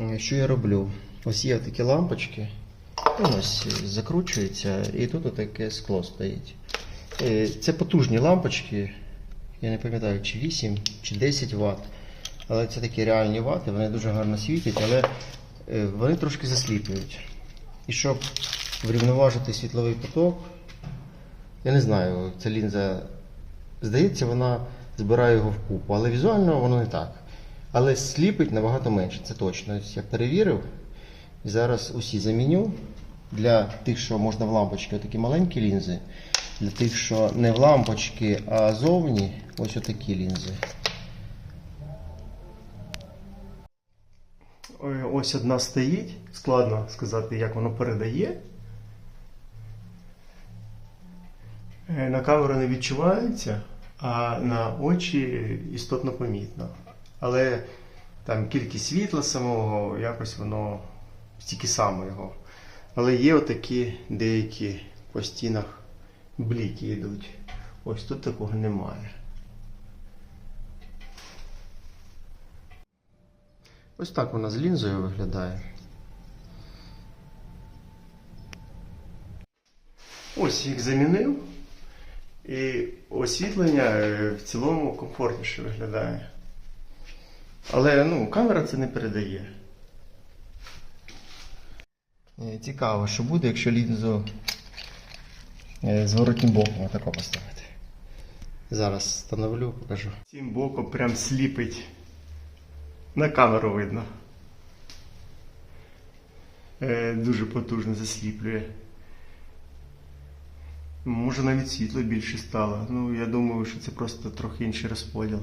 Е, Що я роблю? Ось є такі лампочки. Ось закручується, і тут таке скло стоїть. Е, Це потужні лампочки. Я не пам'ятаю, чи 8, чи 10 Вт. Але це такі реальні вати, вони дуже гарно світять, але е, вони трошки засліплюють. І щоб врівноважити світловий поток, я не знаю, ця лінза, здається, вона збирає його вкупу, але візуально воно не так. Але сліпить набагато менше, це точно. Я перевірив. Зараз усі заміню. Для тих, що можна в лампочки, отакі маленькі лінзи. Для тих, що не в лампочки, а зовні, ось отакі лінзи. Ось одна стоїть. Складно сказати, як воно передає. Е, На камеру не відчувається, а на очі істотно помітно. Але там кількість світла самого, якось воно стільки само його. Але є отакі деякі по стінах бліки йдуть. Ось тут такого немає. Ось так вона з лінзою виглядає. Ось їх замінив. І освітлення е, в цілому комфортніше виглядає. Але ну, камера це не передає. Е, Цікаво, що буде, якщо лінзу е, зворотнім боком отако поставити. Зараз встановлю, покажу. Цим боком прям сліпить. На камеру видно. Е, дуже потужно засліплює. Може навіть світло більше стало. Ну, я думаю, що це просто трохи інший розподіл.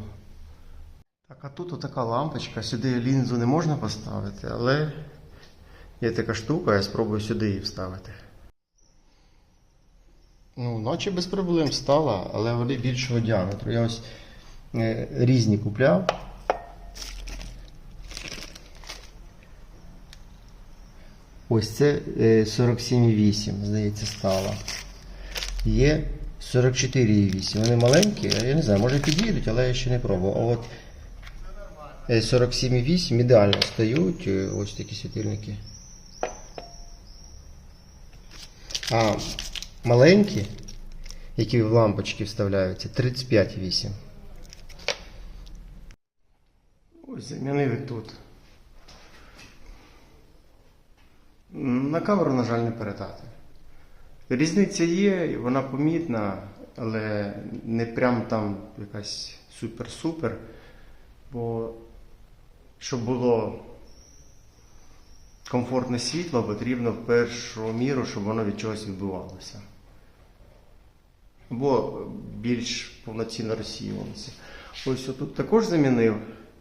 Так, а тут отака лампочка, сюди лінзу не можна поставити, але є така штука, я спробую сюди її вставити. Ну, наче без проблем стала, але вони більшого діаметру. Я ось е, різні купляв. Ось це е, 47,8, здається, стало. Є 44,8. Вони маленькі, я не знаю, може підійдуть, але я ще не пробував. А от е, 47,8 ідеально стають е, ось такі світильники. А маленькі, які в лампочки вставляються, 35,8. Ось замінили тут. На камеру, на жаль, не передати. Різниця є, вона помітна, але не прям там якась супер-супер. Бо щоб було комфортне світло, потрібно в першу міру, щоб воно від чогось відбивалося. Або більш повноцінно розсіювалося. Ось тут також замінив.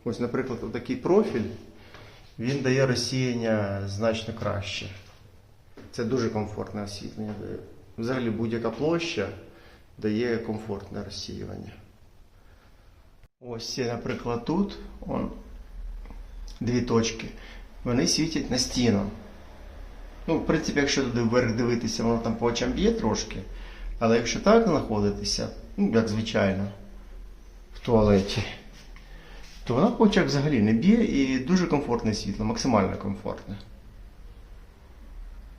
Ось, наприклад, такий профіль, він дає розсіяння значно краще. Це дуже комфортне освітлення. Взагалі будь-яка площа дає комфортне розсіювання. Ось наприклад, тут он, дві точки. Вони світять на стіну. Ну, в принципі, якщо туди вверх дивитися, воно там по очам б'є трошки. Але якщо так знаходитися, ну, як звичайно, в туалеті, то вона по очах взагалі не б'є і дуже комфортне світло, максимально комфортне.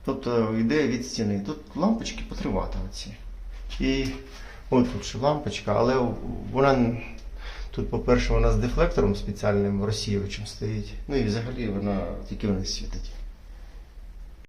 Тобто йде від стіни. Тут лампочки потривати оці. І от тут ще лампочка, але вона тут, по-перше, вона з дефлектором спеціальним розсіювачем стоїть. Ну і взагалі вона тільки вона світить.